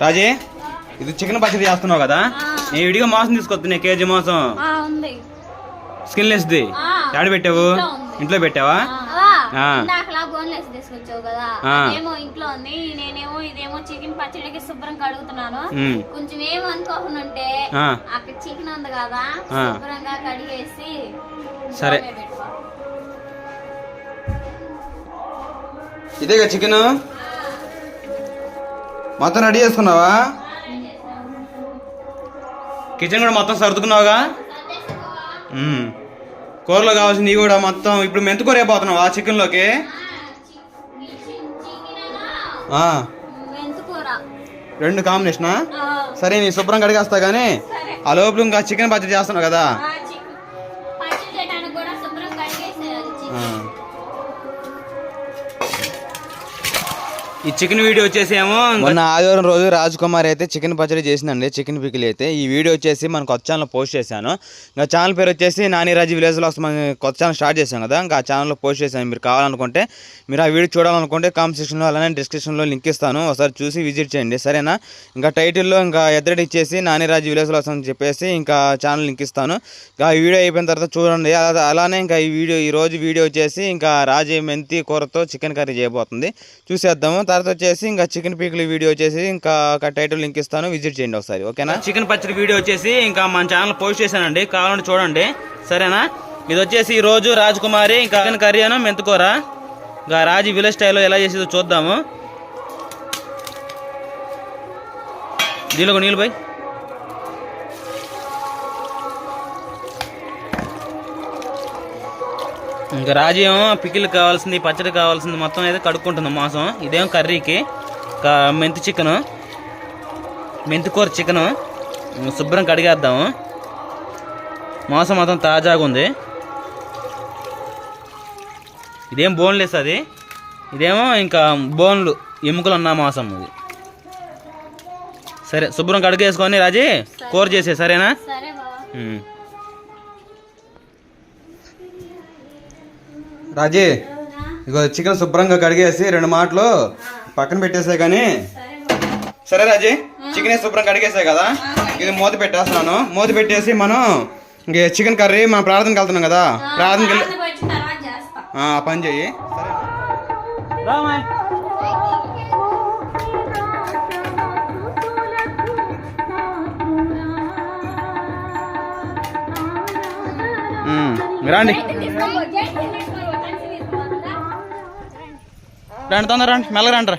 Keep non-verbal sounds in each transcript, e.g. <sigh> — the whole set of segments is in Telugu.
రాజే ఇది చికెన్ పచ్చడి చేస్తున్నావు కదా? నేను విడిగా మాంసం తీసుకొస్తున్నా కేజీ మాంసం. ఆ, ఉంది. స్కిన్లెస్ది. ఎక్కడ పెట్టావు? ఇంట్లో పెట్టావా. ఏమో ఇంట్లో ఉంది. నేనేమో ఇదేమో చికెన్ పచ్చడికి శుభ్రం కడుగుతున్నాను. ఉమ్. కొంచెం ఏమనుకోకుంటే ఆ. అక్కడ చికెన్ ఉంది కదా ఆ. శుభ్రంగా కడిగేసి సరే. ఇదేగా చికెన్? మొత్తం రెడీ చేసుకున్నావా? కిచెన్ కూడా మొత్తం సర్దుకున్నావుగా. కూరలో కావాల్సింది కూడా మొత్తం. ఇప్పుడు మెంతుకూర అయిపోతున్నావా చికెన్లోకి? ఆ, మెంతుకూర రెండు కాంబినేషనా? సరే నీ శుభ్రం కడిగేస్తా కానీ ఆ లోపల ఇంకా చికెన్ పచ్చడి చేస్తున్నావు కదా? ఈ చికెన్ వీడియో వచ్చేసి ఏమో మొన్న ఆదివారం రోజు రాజ్ కుమార్ అయితే చికెన్ పచ్చడి చేసిందండి చికెన్ పికిల్ అయితే. ఈ వీడియో వచ్చేసి మన కొత్త ఛానల్ పోస్ట్ చేశాను. ఇంకా ఛానల్ పేరు వచ్చేసి నాని రాజు విలేజ్లో మన కొత్త ఛానల్ స్టార్ట్ చేశాం కదా. ఇంకా ఆ ఛానల్లో పోస్ట్ చేశాను మీరు కావాలనుకుంటే మీరు ఆ వీడియో చూడాలనుకుంటే కామెంట్ సెక్షన్లో అలానే డిస్క్రిప్షన్లో లింక్ ఇస్తాను. ఒకసారి చూసి విజిట్ చేయండి సరేనా? ఇంకా టైటిల్లో ఇంకా ఎద్దడి ఇచ్చేసి నాని రాజు విలేజ్లో వస్తామని అని చెప్పేసి ఇంకా ఛానల్ లింక్ ఇస్తాను. ఇంకా ఈ వీడియో అయిపోయిన తర్వాత చూడండి. అలా- అలానే ఇంకా ఈ వీడియో ఈ రోజు వీడియో వచ్చేసి ఇంకా రాజీ మెంతి కూరతో చికెన్ కర్రీ చేయబోతుంది. చూసేద్దాము తర్వాత వచ్చేసి ఇంకా చికెన్ పీకులు వీడియో వచ్చేసి ఇంకా ఒక టైటిల్ లింక్ ఇస్తాను. విజిట్ చేయండి ఒకసారి ఓకేనా? చికెన్ పచ్చడి వీడియో వచ్చేసి ఇంకా మన ఛానల్ పోస్ట్ చేశానండి. కావాలంటే చూడండి. సరేనా? ఇది వచ్చేసి ఈ రోజు రాజకుమారి ఇంకా చికెన్ కర్రీ అను మెంతుకూర. ఇంకా రాజు విలేజ్ స్టైల్లో ఎలా చేసేదో చూద్దాము. దీనిలో నీళ్ళు పోయి. ఇంకా రాజు ఏమో పికిల్ కావాల్సింది పచ్చడి కావాల్సింది మొత్తం అయితే కడుక్కుంటుంది మాంసం. ఇదేమో కర్రీకి? మెంతి చికెను మెంతి కూర చికెను శుభ్రం కడిగేద్దాము మాంసం మొత్తం తాజాగా ఉంది. ఇదేం బోన్లెస్ అది? ఇదేమో ఇంకా బోన్లు ఎముకలు ఉన్న మాంసం ఇది సరే శుభ్రం కడిగేసుకొని రాజీ కూర చేసే సరేనా సరే బావా ఉమ్. రాజీ ఇగో చికెన్ శుభ్రంగా కడిగేసి రెండు మాటలు పక్కన పెట్టేసే కానీ సరే రాజీ చికెన్ శుభ్రం కడిగేసే కదా? ఇది మూత పెట్టేస్తున్నాను. మూత పెట్టేసి మనం ఇంక చికెన్ కర్రీ మనం ప్రార్థనకి వెళ్తున్నాం కదా? ప్రార్థనకి వెళ్ళి పని చెయ్యి. సరే రండి. రండి తొందర రండి మెల్లగా రండి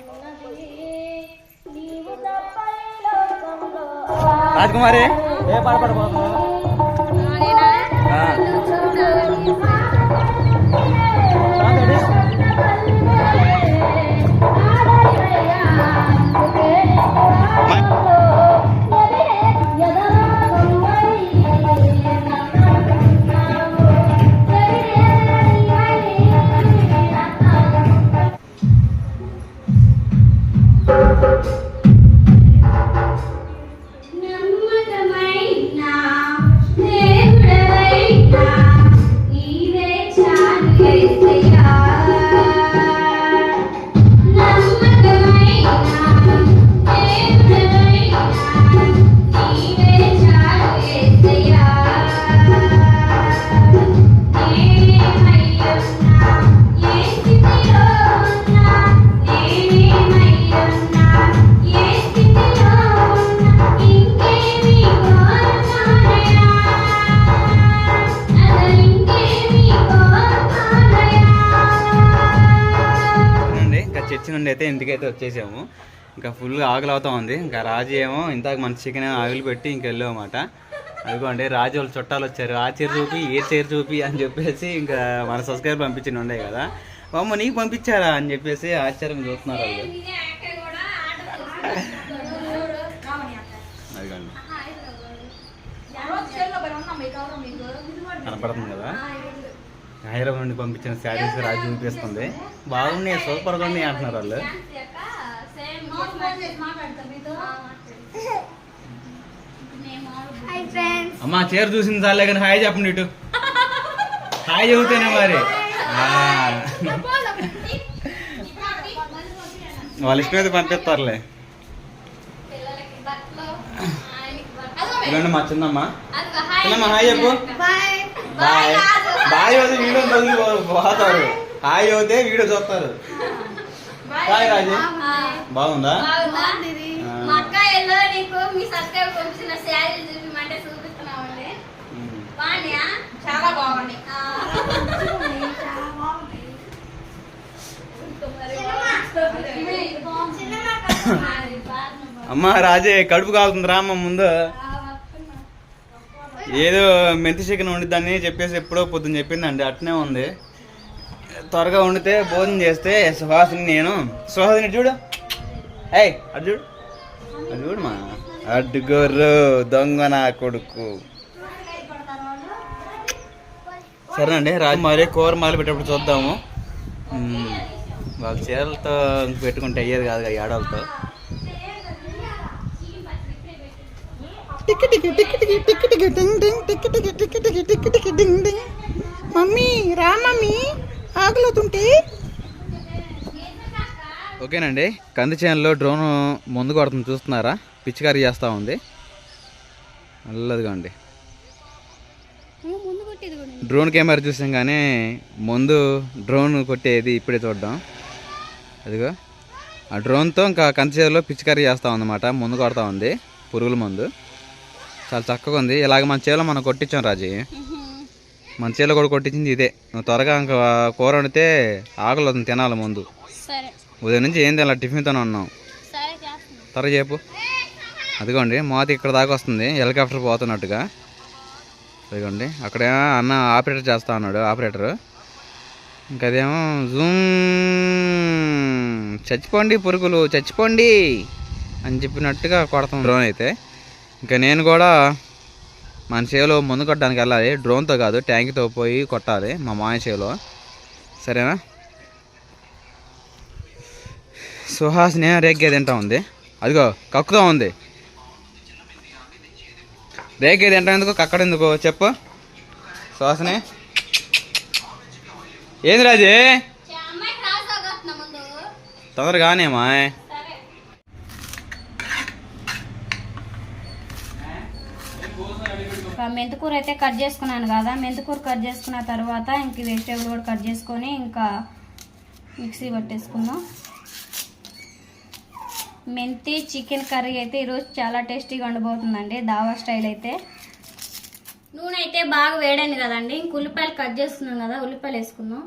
రాజకుమారి. ఏ పాట పాడబోతున్నావు? చర్చి నుండి అయితే ఇంటికైతే వచ్చేసాము. ఇంకా ఫుల్ ఆకలి అవుతా ఉంది. ఇంకా రాజు ఏమో ఇందాక మన చికెన్ ఆవిలి పెట్టి ఇంక వెళ్ళామన్నమాట. అదిగోండి రాజు వాళ్ళ చుట్టాలు వచ్చారు. ఆ చీర చూపి ఏ చీర చూపి అని చెప్పేసి ఇంకా మన సబ్స్క్రైబర్ పంపించిన ఉండే కదా. అమ్మ నీకు పంపించారా అని చెప్పేసి ఆశ్చర్యం చూస్తున్నారు వాళ్ళు. అదిగోండి. కనపడుతుంది కదా? హైదరాబాద్ నుండి పంపించిన శారీస్ రాజు చూపిస్తుంది బాగున్నాయి సూపర్గా ఉన్నాయి అంటున్నారు వాళ్ళు. అమ్మా చీర చూసింది చాలే కానీ హాయ్ చెప్పండి ఇటు. హాయ్ చెబుతేనే మరి. వాళ్ళ ఇష్టం అయితే పంపిస్తారులే. ఇదండి మా చిన్నమ్మ. చిన్నమ్మ హాయ్ చెప్పు. బాయ్ బాయ్ వదిలి వీడియో పో- పోతారు. హాయ్ అవుతే వీడియో చూస్తారు. బాయ్ రాజు. బాగుందా. బాగుందా? ఆ. మా అక్క ఎల్లో నీకు మీ సబ్స్క్రైబర్ పంపించిన శారీ చూపించమంటే చూపిస్తున్నామండి. ఉమ్. బాగున్నాయా చాలా బాగున్నాయి అమ్మ రాజే కడుపు కాలుతుంది రామ్మ ముందు. ఏదో మెంతి చికెన్ వండుద్దని చెప్పేసి ఎప్పుడో పొద్దున్న చెప్పిందండి అట్నే ఉంది. త్వరగా వండితే భోజనం చేస్తే సుహాసిని నేను. సుహాసిని చూడు? ఏయ్ అటు చూడు. అది చూడు మా. అడ్డుగోర్రు దొంగ నా కొడుకు. సరేనండి రాజు మరి కూర మొదలు పెట్టేప్పుడు చూద్దాము. వాళ్ళ చీరలతో పెట్టుకుంటే అయ్యేది కాదు మమ్మీ రా మమ్మీ ఆకలితుంటే ఓకేనండి కంది చేనులో డ్రోన్ ముందు కొడుతుంది చూస్తున్నారా? పిచ్చికారీ చేస్తూ ఉంది. నల్లదిగా అండి ముందు కొట్టేది కూడా డ్రోన్ కెమెరా చూసాం కానీ ముందు డ్రోన్ కొట్టేది ఇప్పుడే చూద్దాం అదిగో. ఆ డ్రోన్తో ఇంకా కంది చేనులో పిచ్చికారీ చేస్తూ ఉందన్నమాట. ముందు కొడతా ఉంది. పురుగుల మందు. చాలా చక్కగా ఉంది. ఇలాగ మన చేలో మనం కొట్టించాం రాజీ. మన చేలో కూడా కొట్టించింది ఇదే. నువ్వు త్వరగా ఇంకా కూర వండితే ఆకలి తినాలి ముందు. సరే. ఉదయం నుంచి ఏం తినాలి? టిఫిన్తోనే ఉన్నాం. త్వరగా చెప్పు. అదిగోండి మోత ఇక్కడ దాకా వస్తుంది. హెలికాప్టర్ పోతున్నట్టుగా. అదిగోండి అక్కడ అన్న ఆపరేటర్ చేస్తా ఉన్నాడు ఆపరేటర్. ఇంకా అదేమో జూమ్. చచ్చిపోండి పురుగులు చచ్చిపోండి అని చెప్పినట్టుగా కొడతాం. డ్రోన్ అయితే. ఇంకా నేను కూడా మన చేలో ముందు కొట్టడానికి వెళ్ళాలి. డ్రోన్తో కాదు ట్యాంక్తో పోయి కొట్టాలి మా మాయ చేలో. సరేనా? సుహాసిని రేగ్గే తింటా ఉంది. అదిగో కక్కుతా ఉంది. రేగ్గే తింటా ఎందుకు? కక్కడ ఎందుకు? చెప్పు. సుహాసిని. ఏంది రాజే? అమ్మాయికి రాసాగొస్తున్నా మెంతికూర అయితే కట్ చేసుకున్నాను కదా. మెంతికూర కట్ చేసుకున్న తర్వాత ఇంక వెజిటేబుల్ కూడా కట్ చేసుకొని ఇంకా మిక్సీ పట్టేసుకుందాం. మెంతి చికెన్ కర్రీ అయితే ఈరోజు చాలా టేస్టీగా ఉండబోతుందండి దావా స్టైల్ అయితే. నూనె అయితే బాగా వేడైంది కదండి. ఇంక ఉల్లిపాయలు కట్ చేసుకున్నాం కదా ఉల్లిపాయలు వేసుకుందాం.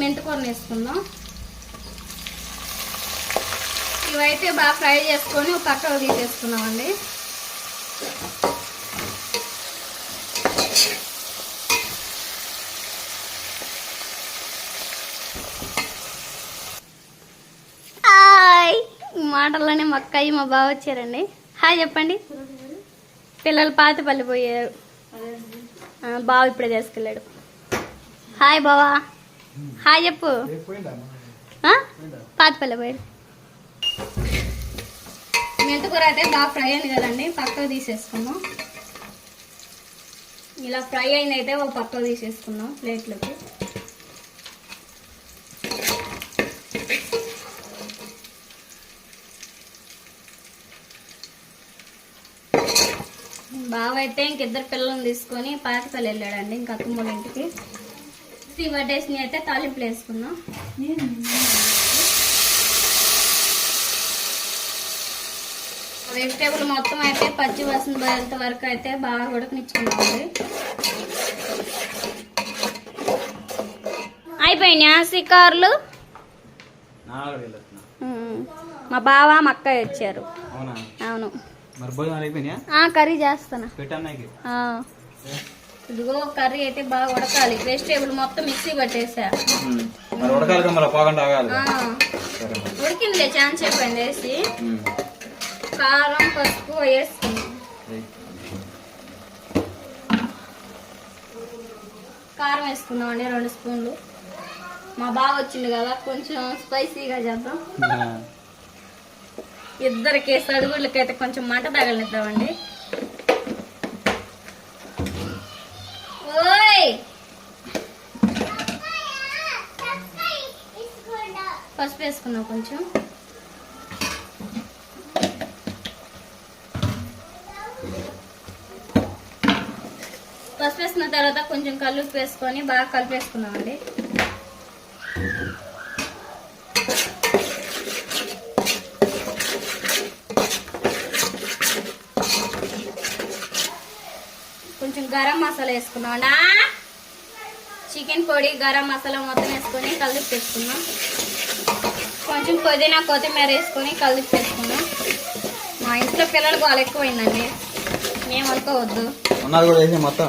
మెంతికూరని వేసుకుందాం. ఇవైతే బాగా ఫ్రై చేసుకొని ఒక పక్కకు తీసేసుకున్నామండి. మాటల్లోనే మా అక్కయ్య మా బావ వచ్చారండి. హాయ్ చెప్పండి. పిల్లలు పాతపల్లి పోయారు ఆ, బావ ఇప్పుడే తీసుకెళ్ళాడు. హాయ్ బావా. హాయ్ చెప్పు. ఆ? పాతపల్లి పోయారు మెంతుకూర అయితే బాగా ఫ్రై అయింది కదండి పక్కకు తీసేసుకున్నాం ఇలా ఫ్రై అయింది అయితే ఒక పక్కకు తీసేసుకున్నాం ప్లేట్లోకి. బావ అయితే ఇంకిద్దరు పిల్లల్ని తీసుకొని పాతపల్లి వెళ్ళాడండి ఇంకా అత్తమ్మూల ఇంటికి. సివర్ డేస్ని అయితే తాలింపులు వేసుకున్నాం వెజిటేబుల్ మొత్తం అయితే పచ్చి వాసన పోయేంత వరకు అయితే బాగా ఉడకనిచ్చుకున్నామండి అయిపోయినాయా షికారులు? ఉమ్. మా బావ మా అక్కయ్య వచ్చారు. అవునా? కర్రీ చేస్తాను. ఇదిగో కర్రీ అయితే బాగా ఉడకాలి. వెజిటేబుల్ మొత్తం మిక్సీ పట్టేసా. ఉడికిందిలే ఛాన్స్ అయిపోయింది వేసి. కారం పసుపు వేసుకున్నాం. కారం వేసుకుందాం అండి రెండు స్పూన్లు మా బావ వచ్చింది కదా కొంచెం స్పైసీగా చేద్దాం. <laughs> ఇద్దరికి సదుగుళ్ళకైతే కొంచెం మంట తగలనిద్దామండి ఓయ్ వేసుకున్నాం కొంచెం పసుపు వేసుకున్న తర్వాత కొంచెం కల్లుప్పు వేసుకొని బాగా కలిపేసుకున్నామండి కొంచెం గరం మసాలా వేసుకున్నామన్నా చికెన్ పొడి గరం మసాలా మొత్తం వేసుకొని కలుపు వేసుకున్నాం కొంచెం పుదీనా కొత్తిమీర వేసుకొని కలుపు వేసుకున్నాం మా ఇంట్లో పిల్లలు బాగా ఎక్కువైందండి. మేము అనుకోవద్దు ఉన్నది కూడా వేసే మొత్తం.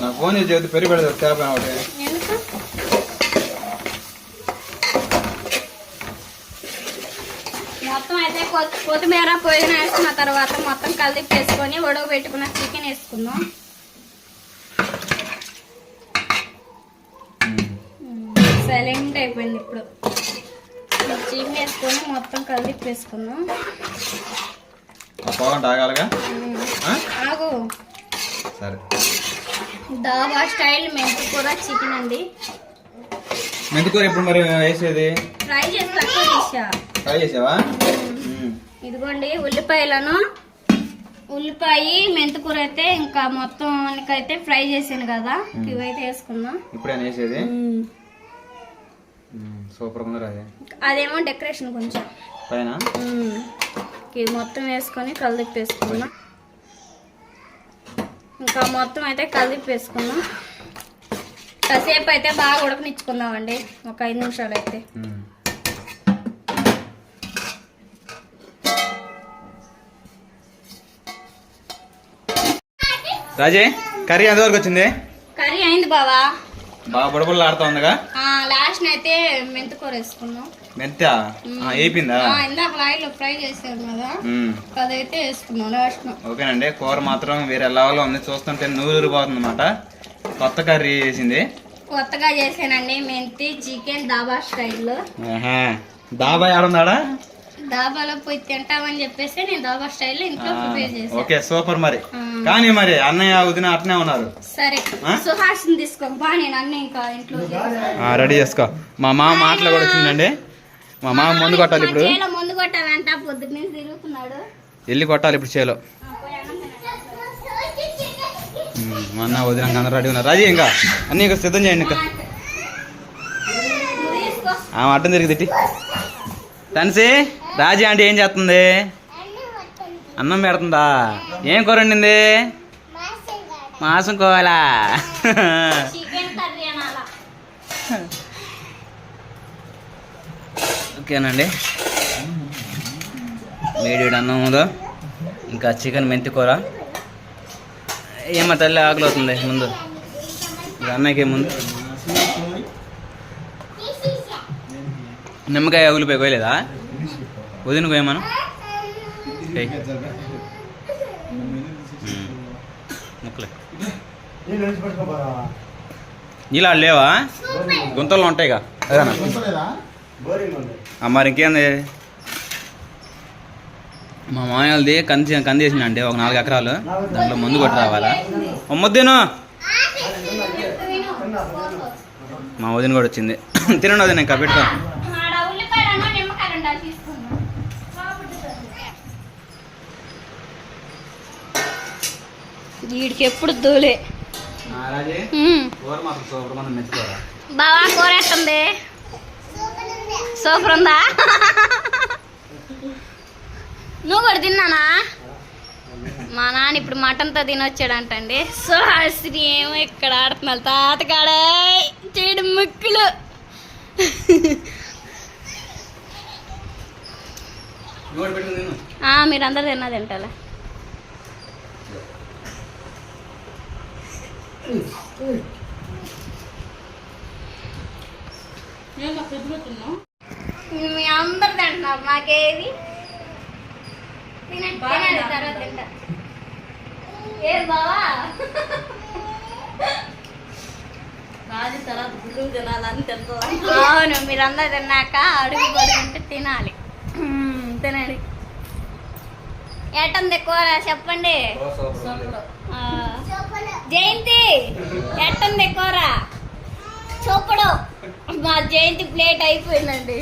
నాకు ఫోన్ చెబుతూ పెరిగి పెడతారు తేపా ఒకటి. ఎందుకు? మొత్తం అయితే కొత్తిమీర పుదీనా వేసుకున్న తర్వాత మొత్తం కలిపి వేసుకొని ఉడక పెట్టుకున్న చికెన్ వేసుకుందాం. సైలెంట్ అయిపోయింది ఇప్పుడు. వేసుకొని మొత్తం కలిపి వేసుకుందాం ఆ పోగంట ఆగాలిగా ఉమ్. ఆ? ఆగు. సరే. దాబా స్టైల్ మెంతి కూర చికెన్ అండి. మెంతికూర ఎప్పుడు మరి వేసేది? ఫ్రై చేసి తక్కువ చేసావా. ఇదిగోండి ఉల్లిపాయలను. ఉల్లిపాయ మెంతికూర అయితే ఇంకా మొత్తం అయితే ఫ్రై చేసాను కదా. ఇవైతే వేసుకుందాం. ఇప్పుడేనా వేసేది? సూపర్ అది అదేమో డెకరేషన్ కొంచెం. పైన. ఇది మొత్తం వేసుకొని కలిపి వేసుకుందాం. ఇంకా మొత్తం అయితే కలిపి వేసుకుందాం. కాసేపు అయితే బాగా ఉడకనిచ్చుకుందామండి. ఒక ఐదు నిమిషాలు అయితే. రాజే కర్రీ ఎంతవరకు వచ్చింది? కర్రీ అయింది బావా. బాగా ఉందిగా లాస్ట్ అయితే మెంతికూర వేసుకున్నాం. మెంత? ఆ, ఇందాక ఆయిల్ ఫ్రై చేసాం కదా. అదైతే వేసుకున్నాం లాస్ట్ ఓకేనండి కూర మాత్రం వేరే లెవెల్లో ఉంది. చూస్తుంటే నూరు పోతుంది అనమాట కొత్త కర్రీ వేసింది కొత్తగా చేసానండి మెంతి చికెన్ దాబా స్టైల్లో. దాబా ఆడుందాడా దాబాలో పోయి తింటామని చెప్పేసి నేను దాబా స్టైల్లో ఇంట్లో ప్రిపేర్ చేశాను. ఓకే సూపర్ మరి. కానీ మరి అన్నయ్య వదిన అట్నే ఉన్నారు. సరే తీసుకో బా నేను అన్ని ఇంకా ఇంట్లో. రెడీ చేసుకో. మా మామ మాటలు కూడా వచ్చిందండి మా మామ ముందు కొట్టాలి ఇప్పుడు. ముందు కొట్టాలంట పొద్దున్న నుంచి తిరుగుతున్నాడు. వెళ్ళి కొట్టాలి ఇప్పుడు చేలో. ఆ, పోయి అన్నం తినాలి. ఉమ్, మా అన్న వదిన అందరూ రెడీ ఉన్నారు. రాజీ ఇంకా అన్నీ ఇంకా సిద్ధం చేయండి ఇంకా. ఆమె అడ్డం తిరిగి తిట్టి. తన్సి. రాజీ అంటే ఏం చేస్తుంది? అన్నం పెడుతుందా? ఏం కూర వండింది? మాసం కోవాలా? ఓకేనండి. వేడి అన్నం ఉందో ఇంకా చికెన్ మెంతి కూర. ఏమో తల్లి ఆకలి అవుతుంది ముందు? అన్నయ్యకి ముందు నిమ్మకాయ ఉల్లిపాయ కోయలేదా? వదిన కోయమను. ఉమ్. ముక్కలే. నీళ్ళు లేవా? గుంతల్లో ఉంటాయిగా. అదేనా? మరి ఇంకేంది? మా మామయ్యది కంది కంది వేసిన అంటే ఒక నాలుగు ఎకరాలు. దాంట్లో ముందు కొట్టి రావాలా? అమ్మొద్దేను మా వదిన కూడా వచ్చింది. తినండి వదిన ఇంకా పెట్టుకో. వీడికి ఎప్పుడు దూలే బావా కూర ఎట్టుంది? సూపర్ ఉందా నువ్వు కూడా తిన్నానా? మా నాన్న ఇప్పుడు మటన్తో తినొచ్చాడంటండి. సో హాసిని ఏమో ఇక్కడ ఆడుతున్నారు తాతకాడే చేయడం ముక్కులు. మీరందరూ తిన్నా తింటారా మీ అందరు తింటున్నారు నాకేది? తినండి తినండి తర్వాత తింటా. ఏ బావా? అవును మీరందరూ తిన్నాక అడుగు పడుకుంటే తినాలి. తినండి. ఎట్టంది కూర? చెప్పండి. జయంతి! ఎట్టంది కూర? చూపడు. మా జయంతి ప్లేట్ అయిపోయిందండి.